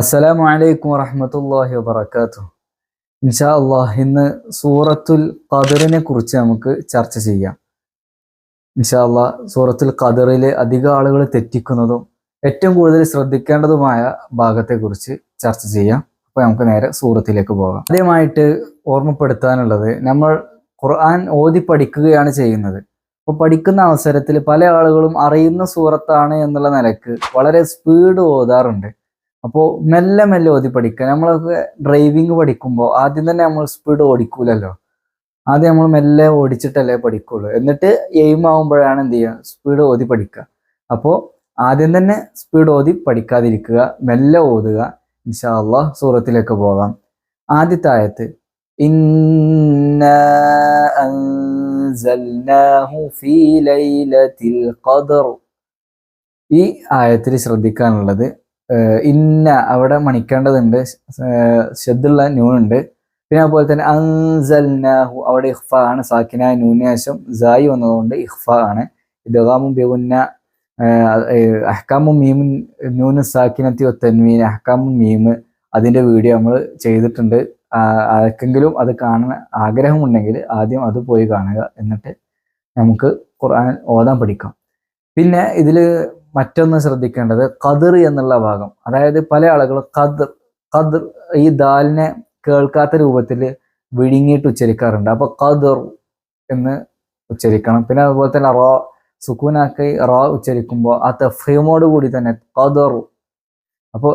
അസ്സലാമു അലൈക്കും വറഹമത്തല്ലാഹി വബറകാതുഹു. ഇൻഷാ അള്ളാഹ് ഇന്ന് സൂറത്തുൽ ഖദറിനെ കുറിച്ച് നമുക്ക് ചർച്ച ചെയ്യാം. ഇൻഷാ അള്ളാഹ് സൂറത്തുൽ ഖദറിൽ അധിക ആളുകൾ തെറ്റിക്കുന്നതും ഏറ്റവും കൂടുതൽ ശ്രദ്ധിക്കേണ്ടതുമായ ഭാഗത്തെക്കുറിച്ച് ചർച്ച ചെയ്യാം. അപ്പോൾ നമുക്ക് നേരെ സൂറത്തിലേക്ക് പോകാം. ആദ്യമായിട്ട് ഓർമ്മപ്പെടുത്താനുള്ളത് നമ്മൾ ഖുർആൻ ഓതി പഠിക്കുകയാണ് ചെയ്യുന്നത്. അപ്പോൾ പഠിക്കുന്ന അവസരത്തിൽ പല ആളുകളും അറിയുന്ന സൂറത്താണ് എന്നുള്ള നിലയ്ക്ക് വളരെ സ്പീഡ് ഓതാറുണ്ട്. അപ്പോൾ മെല്ലെ മെല്ലെ ഓതി പഠിക്കുക. നമ്മളൊക്കെ ഡ്രൈവിംഗ് പഠിക്കുമ്പോൾ ആദ്യം തന്നെ നമ്മൾ സ്പീഡ് ഓടിക്കൂലല്ലോ. ആദ്യം നമ്മൾ മെല്ലെ ഓടിച്ചിട്ടല്ലേ പഠിക്കുള്ളൂ. എന്നിട്ട് എയിം ആവുമ്പോഴാണ് എന്ത് ചെയ്യുക? സ്പീഡ് ഓതി പഠിക്കുക. അപ്പോൾ ആദ്യം തന്നെ സ്പീഡ് ഓതി പഠിക്കാതിരിക്കുക. മെല്ലെ ഓതുക. ഇൻഷാ അള്ളാഹ് സൂറത്തിലേക്ക് പോകാം. ആദ്യത്തെ ആയത്ത് ഇന്നാ അൻസൽനാഹു ഫീ ലൈലത്തിൽ ഖദർ. ഈ ആയത്തിൽ ശ്രദ്ധിക്കാനുള്ളത് ഇന്ന അവിടെ മണിക്കേണ്ടതുണ്ട്. ഷെദ്ദുള്ള ന്യൂനുണ്ട് പിന്നെ അതുപോലെ തന്നെ അൻസൽനാഹു അവിടെ ഇഹ്ഫ ആണ്. സാക്കിന നൂന് ജായി വന്നതുകൊണ്ട് ഇഹ്ഫ ആണ്. ഇദ്ഗാമും ബിഗുന്ന അഹ്കാമും മീമും നൂന് സാക്കിനത്തി തൻവീൻ അഹ്കാമും മീമ് അതിന്റെ വീഡിയോ നമ്മൾ ചെയ്തിട്ടുണ്ട്. ആർക്കെങ്കിലും അത് കാണാൻ ആഗ്രഹമുണ്ടെങ്കിൽ ആദ്യം അത് പോയി കാണുക. എന്നിട്ട് നമുക്ക് ഖുർആൻ ഓതാൻ പഠിക്കാം. പിന്നെ ഇതിൽ മറ്റൊന്ന് ശ്രദ്ധിക്കേണ്ടത് ഖദർ എന്നുള്ള ഭാഗം. അതായത് പല ആളുകളും ഖദർ ഖദർ ഈ ദാലിനെ കേൾക്കാത്ത രൂപത്തിൽ വിഴുങ്ങിയിട്ട് ഉച്ചരിക്കാറുണ്ട്. അപ്പൊ ഖദർ എന്ന് ഉച്ചരിക്കണം. പിന്നെ അതുപോലെ തന്നെ റോ സുക്കൂനാക്കി റോ ഉച്ചരിക്കുമ്പോൾ ആ തഫീമോട് കൂടി തന്നെ ഖദർ. അപ്പോൾ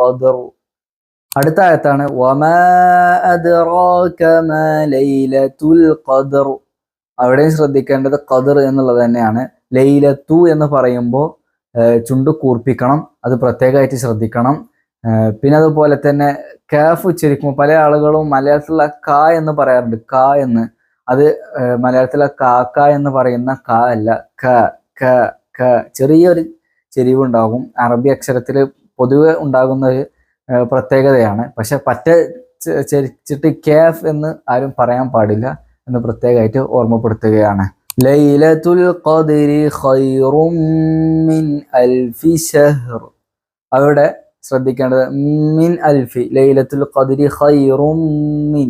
ഖദർ. അടുത്ത ആയത്താണ് വമാ അദ്റാക മാ ലൈലത്തുൽ ഖദർ. അവിടെയും ശ്രദ്ധിക്കേണ്ടത് കതിർ എന്നുള്ളത് തന്നെയാണ്. ലൈലത്തു എന്ന് പറയുമ്പോൾ ചുണ്ട് കൂർപ്പിക്കണം അത് പ്രത്യേകമായിട്ട് ശ്രദ്ധിക്കണം. പിന്നെ അതുപോലെ തന്നെ കാഫ് ഉച്ചരിക്കുമ്പോൾ പല ആളുകളും മലയാളത്തിലുള്ള ക എന്ന് പറയാറുണ്ട്. ക എന്ന്. അത് മലയാളത്തിലെ കാക്ക എന്ന് പറയുന്ന ക അല്ല ക ക ക. ചെറിയൊരു ചെരിവുണ്ടാകും. അറബി അക്ഷരത്തിൽ പൊതുവെ ഉണ്ടാകുന്ന ഒരു പ്രത്യേകതയാണ്. പക്ഷെ പറ്റ ചരിച്ചിട്ട് കാഫ് എന്ന് ആരും പറയാൻ പാടില്ല. എന്ന് പ്രത്യേകമായിട്ട് ഓർമ്മപ്പെടുത്തുകയാണ്. ലൈലത്തുൽ ഖദ്രി മിൻ അവിടെ ശ്രദ്ധിക്കേണ്ടത് മിൻ അൽഫി ലൈലത്തുൽ ഖദ്രി ഖൈറും മിൻ.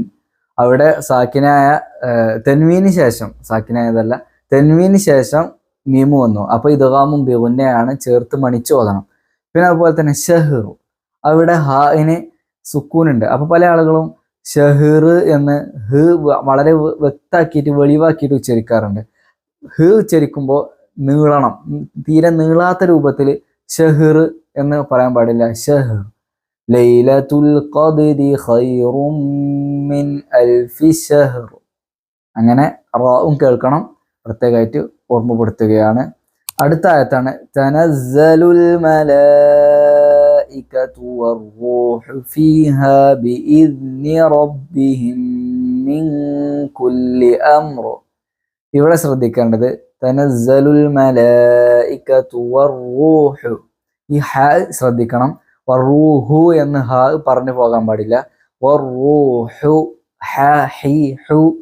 അവിടെ സാക്കിനായ തെൻവീന് ശേഷം സാക്കിനായതല്ല തെൻവീന് ശേഷം മീമു വന്നു. അപ്പൊ ഇതുകാമും ബിഗുന്നയാണ് ചേർത്ത് മണിച്ചു ഓതണം. പിന്നെ അതുപോലെ തന്നെ ഷെഹ്റു അവിടെ ഹാഇന് സുക്കൂനുണ്ട്. അപ്പൊ പല ആളുകളും ഷഹിർ എന്ന് ഹ് വളരെ വ്യക്താക്കിയിട്ട് വെളിവാക്കിയിട്ട് ഉച്ചരിക്കാറുണ്ട്. ഹ് ഉച്ചരിക്കുമ്പോൾ നീളണം. തീരെ നീളാത്ത രൂപത്തിൽ ഷഹിർ എന്ന് പറയാൻ പാടില്ല. ഷഹിർ ലൈലത്തുൽ ഖൈറും മിൻ അൽഫി അങ്ങനെ റാവും കേൾക്കണം. പ്രത്യേകമായിട്ട് ഓർമ്മപ്പെടുത്തുകയാണ്. അടുത്ത ആയത്താണ് തനസ്സലുൽ الملائكة والروح فيها بإذن ربهم من كل أمر. يبرس رديك تنزل الملائكة والروح. يحاء سرديك والروح ينها برنف وغم والروح ح حي حو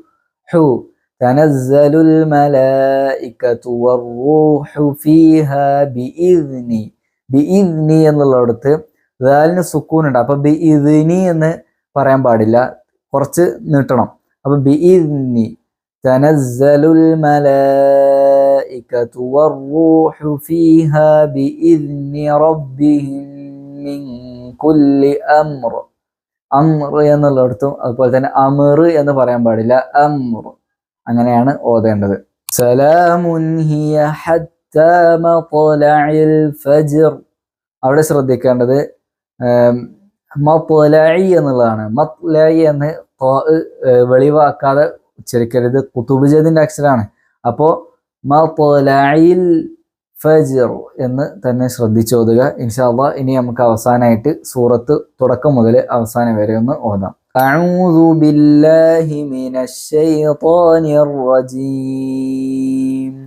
حو تنزل الملائكة والروح فيها بإذن ബി ഇദ്നി എന്നുള്ളിടത്ത് ദാലിന് സുക്കൂൻ ഉണ്ട് അപ്പൊ ബി ഇദ്നി എന്ന് പറയാൻ പാടില്ല. കുറച്ച് നീട്ടണം. അപ്പൊ ബി ഇദ്നി തനസ്സലുൽ മലായികതു വറൂഹു ഫീഹാ ബിഇദ്നി റബ്ബിഹിം മിൻ കുല്ലി അംർ. അംർ എന്നുള്ളിടത്തും അതുപോലെ തന്നെ അമർ എന്ന് പറയാൻ പാടില്ല. അംർ. അങ്ങനെയാണ് ഓതേണ്ടത്. സലാമുൻ ഹിയ ഹത്ത് ഫജ്ർ അവിടെ ശ്രദ്ധിക്കേണ്ടത് ആം, മത്ലഇ എന്നുള്ളതാണ് മത്ലഇ എന്ന് ത്വാ, ഏർ, വെളിവാക്കാതെ ഉച്ചരിക്കരുത് കുത്തുബുജതിന്റെ അക്ഷരമാണ് അപ്പോ മത്ലഇൽ ഫജ്ർ എന്ന് തന്നെ ശ്രദ്ധിച്ചോതുക ഇൻഷാല്ല ഇനി നമുക്ക് അവസാനമായിട്ട് സൂറത്ത് തുടക്കം മുതൽ അവസാനം വരെ ഒന്ന് ഓതാം أعوذ بالله من الشيطان الرجيم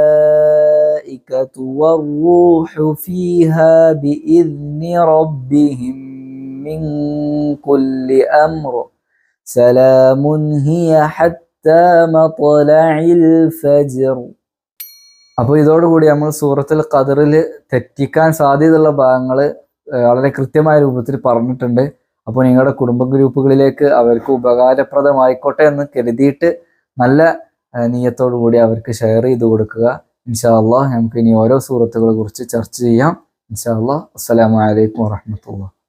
والروح فيها بإذن ربهم من كل أمر سلام هي حتى مطلع الفجر അപ്പോൾ ഇതോടുകൂടി നമ്മൾ സൂറത്തിൽ ഖദറിൽ തെറ്റിക്കാൻ സാധ്യതയുള്ള ഭാഗങ്ങൾ വളരെ കൃത്യമായ രൂപത്തിൽ പറഞ്ഞിട്ടുണ്ട് അപ്പോൾ നിങ്ങളുടെ കുടുംബ ഗ്രൂപ്പുകളിലേക്ക് അവർക്ക് ഉപകാരപ്രദമായിക്കോട്ടെ എന്ന് കരുതിയിട്ട് നല്ല നീയത്തോടു കൂടി അവർക്ക് ഷെയർ ചെയ്ത് കൊടുക്കുക ഇൻഷാ നമുക്ക് ഇനി ഓരോ സൂറത്തുകളെ കുറിച്ച് ചർച്ച ചെയ്യാം. ഇൻഷാ അള്ളാഹ് അസ്സലാമു അലൈക്കും വറഹ്മത്തുള്ളാഹി